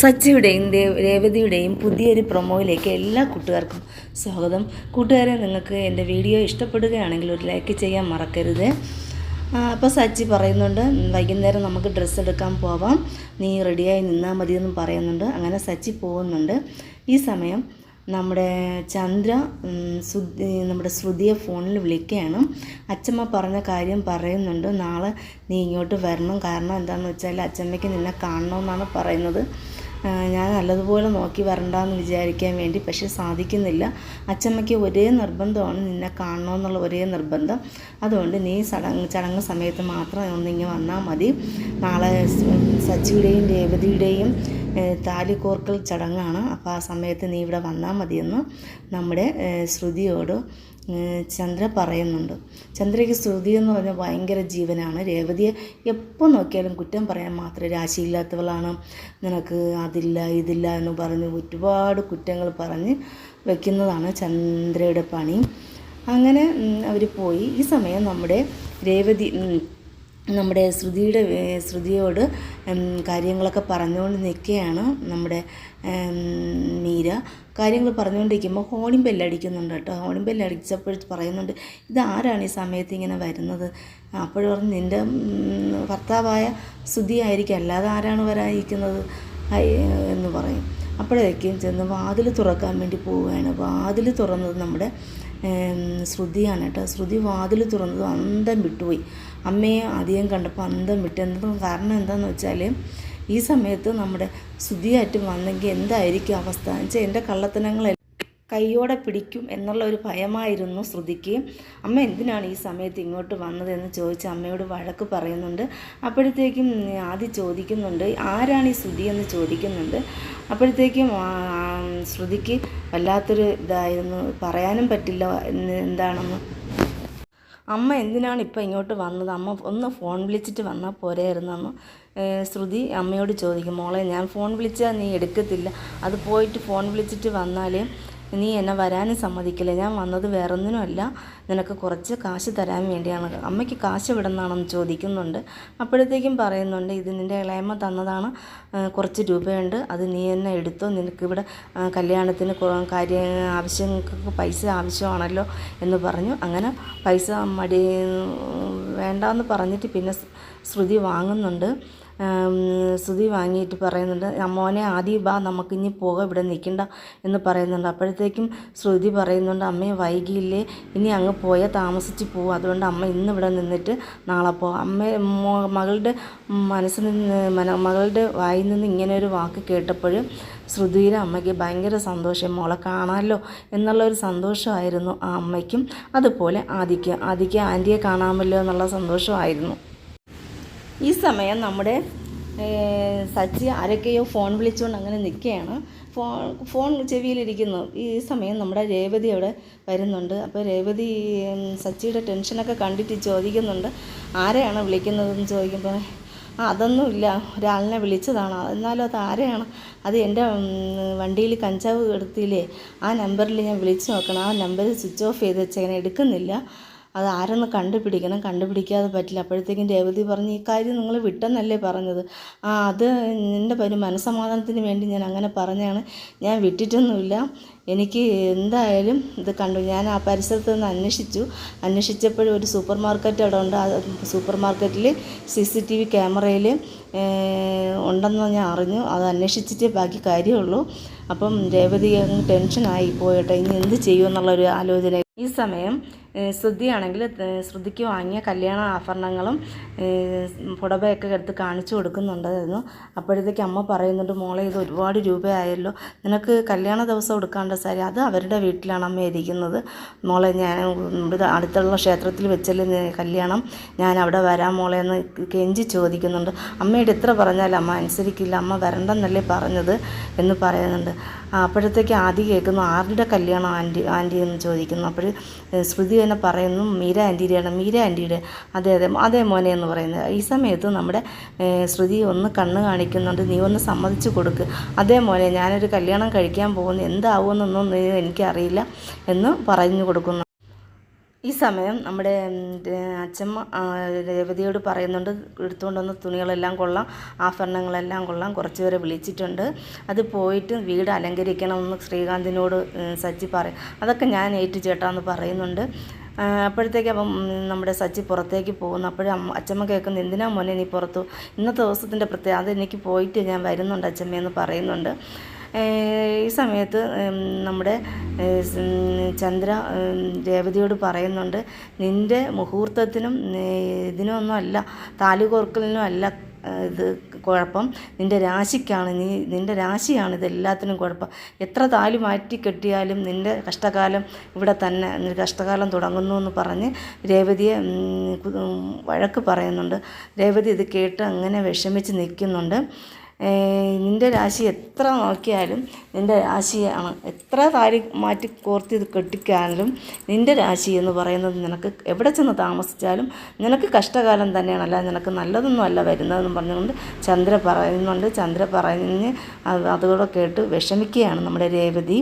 സച്ചിയുടെയും രേവതിയുടെയും പുതിയൊരു പ്രൊമോയിലേക്ക് എല്ലാ കൂട്ടുകാർക്കും സ്വാഗതം. കൂട്ടുകാരെ നിങ്ങൾക്ക് എന്റെ വീഡിയോ ഇഷ്ടപ്പെടുകയാണെങ്കിൽ ഒരു ലൈക്ക് ചെയ്യാൻ മറക്കരുത്. അപ്പോൾ സച്ചി പറയുന്നുണ്ട് വൈകുന്നേരം നമുക്ക് ഡ്രസ്സ് എടുക്കാൻ പോവാം. നീ റെഡിയായി നിന്നാൽ മതിയെന്നും പറയുന്നുണ്ട്. അങ്ങനെ സച്ചി പോകുന്നുണ്ട്. ഈ സമയം നമ്മുടെ ചന്ദ്ര നമ്മുടെ ശ്രുതിയെ ഫോണിൽ വിളിക്കുകയാണ്. അച്ചമ്മ പറഞ്ഞ കാര്യം പറയുന്നുണ്ട്. നാളെ നീ ഇങ്ങോട്ട് വരണം. കാരണം എന്താണെന്ന് വെച്ചാൽ അച്ചമ്മയ്ക്ക് നിന്നെ കാണണമെന്നാണ് പറയുന്നത്. ഞാൻ നല്ലതുപോലെ നോക്കി വരണ്ടെന്ന് വിചാരിക്കാൻ വേണ്ടി പക്ഷേ സാധിക്കുന്നില്ല. അച്ചമ്മയ്ക്ക് ഒരേ നിർബന്ധമാണ് നിന്നെ കാണണമെന്നുള്ള ഒരേ നിർബന്ധം. അതുകൊണ്ട് നീ ചടങ്ങ് ചടങ്ങ് സമയത്ത് മാത്രം ഒന്നിങ്ങ് വന്നാൽ മതി. നാളെ സച്ചിയുടെയും രേവതിയുടെയും താലിക്കോർക്കൽ ചടങ്ങാണ്. അപ്പോൾ ആ സമയത്ത് നീ ഇവിടെ വന്നാൽ മതിയെന്ന് നമ്മുടെ ശ്രുതിയോട് ചന്ദ്ര പറയുന്നുണ്ട്. ചന്ദ്രയ്ക്ക് ശ്രുതി എന്ന് പറഞ്ഞാൽ ഭയങ്കര ജീവനാണ്. രേവതിയെ എപ്പോൾ നോക്കിയാലും കുറ്റം പറയാൻ മാത്രമേ രാശിയില്ലാത്തവളാണ്. നിനക്ക് അതില്ല ഇതില്ല എന്ന് പറഞ്ഞ് ഒരുപാട് കുറ്റങ്ങൾ പറഞ്ഞ് വയ്ക്കുന്നതാണ് ചന്ദ്രയുടെ പണി. അങ്ങനെ അവർ പോയി. ഈ സമയം നമ്മുടെ രേവതി നമ്മുടെ ശ്രുതിയുടെ ശ്രുതിയോട് കാര്യങ്ങളൊക്കെ പറഞ്ഞുകൊണ്ട് നിൽക്കുകയാണ് നമ്മുടെ മീര. കാര്യങ്ങൾ പറഞ്ഞുകൊണ്ടിരിക്കുമ്പോൾ ഹോണിംഗ് ബെല്ലടിക്കുന്നുണ്ട് കേട്ടോ. ഹോണിംഗ് ബെല്ലടിച്ചപ്പോൾ പറയുന്നുണ്ട് ഇതാരാണ് ഈ സമയത്ത് ഇങ്ങനെ വരുന്നത്? അപ്പോഴും പറഞ്ഞ് നിന്റെ ഭർത്താവായ ശ്രുതി ആയിരിക്കും. അല്ലാതെ ആരാണ് വരാതിരിക്കുന്നത് എന്ന് പറയും. അപ്പോഴേക്കും ചെന്ന് വാതിൽ തുറക്കാൻ വേണ്ടി പോവുകയാണ്. വാതിൽ തുറന്നത് നമ്മുടെ ശ്രുതിയാണ് കേട്ടോ. ശ്രുതി വാതിൽ തുറന്നത് അന്തം വിട്ടുപോയി. അമ്മയെ അധികം കണ്ടപ്പോൾ അന്തം വിട്ടു. എന്താ കാരണം എന്താണെന്ന് വെച്ചാൽ ഈ സമയത്ത് നമ്മുടെ ശ്രുതിയായിട്ട് വന്നെങ്കിൽ എന്തായിരിക്കും അവസ്ഥ? എന്ന് വെച്ചാൽ എന്റെ കള്ളത്തനങ്ങൾ കൈയോടെ പിടിക്കും എന്നുള്ള ഒരു ഭയമായിരുന്നു ശ്രുതിക്ക്. അമ്മ എന്തിനാണ് ഈ സമയത്ത് ഇങ്ങോട്ട് വന്നതെന്ന് ചോദിച്ച് അമ്മയോട് വഴക്ക് പറയുന്നുണ്ട്. അപ്പോഴത്തേക്കും ആദ്യം ചോദിക്കുന്നുണ്ട് ആരാണ് ഈ ശ്രുതി എന്ന് ചോദിക്കുന്നുണ്ട്? അപ്പോഴത്തേക്കും ശ്രുതിക്ക് വല്ലാത്തൊരു ഇതായിരുന്നു പറയാനും പറ്റില്ല എന്താണെന്ന്. അമ്മ എന്തിനാണ് ഇപ്പം ഇങ്ങോട്ട് വന്നത്? അമ്മ ഒന്ന് ഫോൺ വിളിച്ചിട്ട് വന്നാൽ പോരായിരുന്നു അമ്മ. ശ്രുതി അമ്മയോട് ചോദിക്കും മോളെ ഞാൻ ഫോൺ വിളിച്ചാൽ നീ എടുക്കത്തില്ല. അത് പോയിട്ട് ഫോൺ വിളിച്ചിട്ട് വന്നാൽ നീ എന്നെ വരാനും സമ്മതിക്കില്ല. ഞാൻ വന്നത് വേറൊന്നിനുമല്ല. നിനക്ക് കുറച്ച് കാശ് തരാൻ വേണ്ടിയാണ്. അമ്മയ്ക്ക് കാശ് വിടുന്നതാണെന്ന് ചോദിക്കുന്നുണ്ട്. അപ്പോഴത്തേക്കും പറയുന്നുണ്ട് ഇത് നിന്റെ ഇളയമ്മ തന്നതാണ്. കുറച്ച് രൂപയുണ്ട്. അത് നീ എന്നെ എടുത്തോ. നിനക്കിവിടെ കല്യാണത്തിന് കാര്യ ആവശ്യങ്ങൾക്ക് പൈസ ആവശ്യമാണല്ലോ എന്ന് പറഞ്ഞു. അങ്ങനെ പൈസ മടി വേണ്ടാന്ന് പറഞ്ഞിട്ട് പിന്നെ ശ്രുതി വാങ്ങുന്നുണ്ട്. ശ്രുതി വാങ്ങിയിട്ട് പറയുന്നുണ്ട് അമ്മോനെ ആദ്യം ബാ നമുക്കിനി പോകാം ഇവിടെ നിൽക്കണ്ട എന്ന് പറയുന്നുണ്ട്. അപ്പോഴത്തേക്കും ശ്രുതി പറയുന്നുണ്ട് അമ്മയെ വൈകിയില്ലേ ഇനി അങ്ങ് പോയാൽ താമസിച്ച് പോകും അതുകൊണ്ട് അമ്മ ഇന്ന് ഇവിടെ നിന്നിട്ട് നാളെ പോകാം. അമ്മ മകളുടെ മനസ്സിൽ നിന്ന് മകളുടെ വായിൽ നിന്ന് ഇങ്ങനെ ഒരു വാക്ക് കേട്ടപ്പോഴും ശ്രുതിയുടെ അമ്മയ്ക്ക് ഭയങ്കര സന്തോഷം മോളെ കാണാമല്ലോ എന്നുള്ള ഒരു സന്തോഷമായിരുന്നു ആ അമ്മയ്ക്കും. അതുപോലെ ആദിക്ക് ആദിക്ക് ആന്റിയെ കാണാമല്ലോ എന്നുള്ള സന്തോഷമായിരുന്നു. ഈ സമയം നമ്മുടെ സച്ചി ആരൊക്കെയോ ഫോൺ വിളിച്ചുകൊണ്ട് അങ്ങനെ നിൽക്കുകയാണ്. ഫോൺ ഫോൺ ചെവിയിലിരിക്കുന്നു. ഈ സമയം നമ്മുടെ രേവതി അവിടെ വരുന്നുണ്ട്. അപ്പോൾ രേവതി സച്ചിയുടെ ടെൻഷനൊക്കെ കണ്ടിട്ട് ചോദിക്കുന്നുണ്ട്. ആരെയാണ് വിളിക്കുന്നതെന്ന് ചോദിക്കുമ്പോൾ ആ അതൊന്നുമില്ല. ഒരാളിനെ വിളിച്ചതാണ്. എന്നാലും അത് ആരെയാണ്? അത് എന്റെ വണ്ടിയിൽ കഞ്ചാവ് എടുത്തില്ലേ? ആ നമ്പറിൽ ഞാൻ വിളിച്ചു നോക്കണം. ആ നമ്പർ സ്വിച്ച് ഓഫ് ചെയ്ത് വെച്ചങ്ങനെ എടുക്കുന്നില്ല. അത് കണ്ടുപിടിക്കണം. കണ്ടുപിടിക്കാതെ പറ്റില്ല. അപ്പോഴത്തേക്കും രേവതി പറഞ്ഞു ഈ കാര്യം നിങ്ങൾ വിട്ടെന്നല്ലേ പറഞ്ഞത്? ആ അത് എന്റെ ഒരു മനസ്സമാധാനത്തിന് വേണ്ടി ഞാൻ അങ്ങനെ പറഞ്ഞാണ്. ഞാൻ വിട്ടിട്ടൊന്നുമില്ല. എനിക്ക് എന്തായാലും ഇത് കണ്ടു. ഞാൻ ആ പരിസരത്ത് നിന്ന് അന്വേഷിച്ചു. അന്വേഷിച്ചപ്പോഴും ഒരു സൂപ്പർ മാർക്കറ്റ് അവിടെ ഉണ്ട്. സൂപ്പർ മാർക്കറ്റിൽ സി സി ടി വി ക്യാമറയിൽ ഉണ്ടെന്ന് ഞാൻ അറിഞ്ഞു. അത് അന്വേഷിച്ചിട്ടേ ബാക്കി കാര്യമുള്ളൂ. അപ്പം രേവതി ടെൻഷനായി പോയട്ടെ. ഇനി എന്ത് ചെയ്യുമെന്നുള്ളൊരു ആലോചന. ഈ സമയം ശ്രുതിയാണെങ്കിൽ ശ്രുതിക്ക് വാങ്ങിയ കല്യാണ ആഭരണങ്ങളും പുടവയൊക്കെ എടുത്ത് കാണിച്ചു കൊടുക്കുന്നുണ്ടായിരുന്നു. അപ്പോഴത്തേക്ക് അമ്മ പറയുന്നുണ്ട് മോളെ ഇത് ഒരുപാട് രൂപയായല്ലോ. നിനക്ക് കല്യാണ ദിവസം എടുക്കാണ്ട സാരി അത് അവരുടെ വീട്ടിലാണ് അമ്മ ഇരിക്കുന്നത്. മോളെ ഞാൻ ഇവിടെ അടുത്തുള്ള ക്ഷേത്രത്തിൽ വെച്ചല്ലേ കല്യാണം. ഞാൻ അവിടെ വരാം മോളെ എന്ന് കെഞ്ചി ചോദിക്കുന്നുണ്ട്. അമ്മയുടെ എത്ര പറഞ്ഞാലും അമ്മ അനുസരിക്കില്ല. അമ്മ വരണ്ടെന്നല്ലേ പറഞ്ഞത്? എന്ന് പറയുന്നുണ്ട്. അപ്പോഴത്തേക്ക് ആദ്യം കേൾക്കുന്നു ആരുടെ കല്യാണം ആന്റി ആന്റി? എന്ന് ചോദിക്കുന്നു. അപ്പോൾ ശ്രുതി തന്നെ പറയുന്നു മീര ആന്റിയുടെയാണ്. മീര ആന്റിയുടെ അതെ അതെ അതേ മോനെ എന്ന് പറയുന്നത്. ഈ സമയത്ത് നമ്മുടെ ശ്രുതി ഒന്ന് കണ്ണ് കാണിക്കുന്നുണ്ട്. നീ ഒന്ന് സമ്മതിച്ചു കൊടുക്ക്. അതേ മോനെ ഞാനൊരു കല്യാണം കഴിക്കാൻ പോകുന്നു. എന്താവുമെന്നൊന്നും എനിക്കറിയില്ല എന്ന് പറഞ്ഞു കൊടുക്കുന്നു. ഈ സമയം നമ്മുടെ അച്ഛൻ രേവതിയോട് പറയുന്നുണ്ട് എടുത്തുകൊണ്ട് വന്ന തുണികളെല്ലാം കൊള്ളാം ആഭരണങ്ങളെല്ലാം കൊള്ളാം കുറച്ച് പേരെ വിളിച്ചിട്ടുണ്ട്. അത് പോയിട്ട് വീട് അലങ്കരിക്കണമെന്ന് ശ്രീകാന്തിനോട് സജ്ജി പറയും അതൊക്കെ ഞാൻ ഏറ്റു ചേട്ടാന്ന് പറയുന്നുണ്ട് അപ്പോഴത്തേക്ക് അപ്പം നമ്മുടെ സച്ചി പുറത്തേക്ക് പോകുന്നു. അപ്പോഴും അച്ഛമ്മ കേൾക്കുന്നു എന്തിനാ മോനെ നീ പുറത്തു? ഇന്നത്തെ ദിവസത്തിന്റെ പ്രത്യേകത അത് എനിക്ക് പോയിട്ട് ഞാൻ വരുന്നുണ്ട് അച്ഛമ്മയെന്ന് പറയുന്നുണ്ട്. ഈ സമയത്ത് നമ്മുടെ ചന്ദ്ര രേവതിയോട് പറയുന്നുണ്ട് നിന്റെ മുഹൂർത്തത്തിനും ഇതിനൊന്നും അല്ല താലുകോർക്കലിനും അല്ല ഇത് കുഴപ്പം. നിന്റെ രാശിക്കാണ് നീ നിന്റെ രാശിയാണ് ഇതെല്ലാത്തിനും കുഴപ്പം. എത്ര താലി മാറ്റി കെട്ടിയാലും നിന്റെ കഷ്ടകാലം ഇവിടെ തന്നെ കഷ്ടകാലം തുടങ്ങുന്നു എന്ന് പറഞ്ഞ് രേവതിയെ വഴക്ക് പറയുന്നുണ്ട്. രേവതി ഇത് കേട്ട് അങ്ങനെ വിഷമിച്ച് നിൽക്കുന്നുണ്ട്. നിന്റെ രാശി എത്ര നോക്കിയാലും നിന്റെ രാശിയാണ്. എത്ര താരി മാറ്റി കോർത്ത് ഇത് കെട്ടിക്കാനും നിന്റെ രാശി എന്ന് പറയുന്നത് നിനക്ക് എവിടെ ചെന്ന് താമസിച്ചാലും നിനക്ക് കഷ്ടകാലം തന്നെയാണ് അല്ലാതെ നിനക്ക് നല്ലതൊന്നും അല്ല വരുന്നതെന്ന് പറഞ്ഞുകൊണ്ട് ചന്ദ്ര പറയുന്നുണ്ട്. ചന്ദ്ര പറഞ്ഞ് അത് അതുകൂടെ കേട്ട് വിഷമിക്കുകയാണ് നമ്മുടെ രേവതി.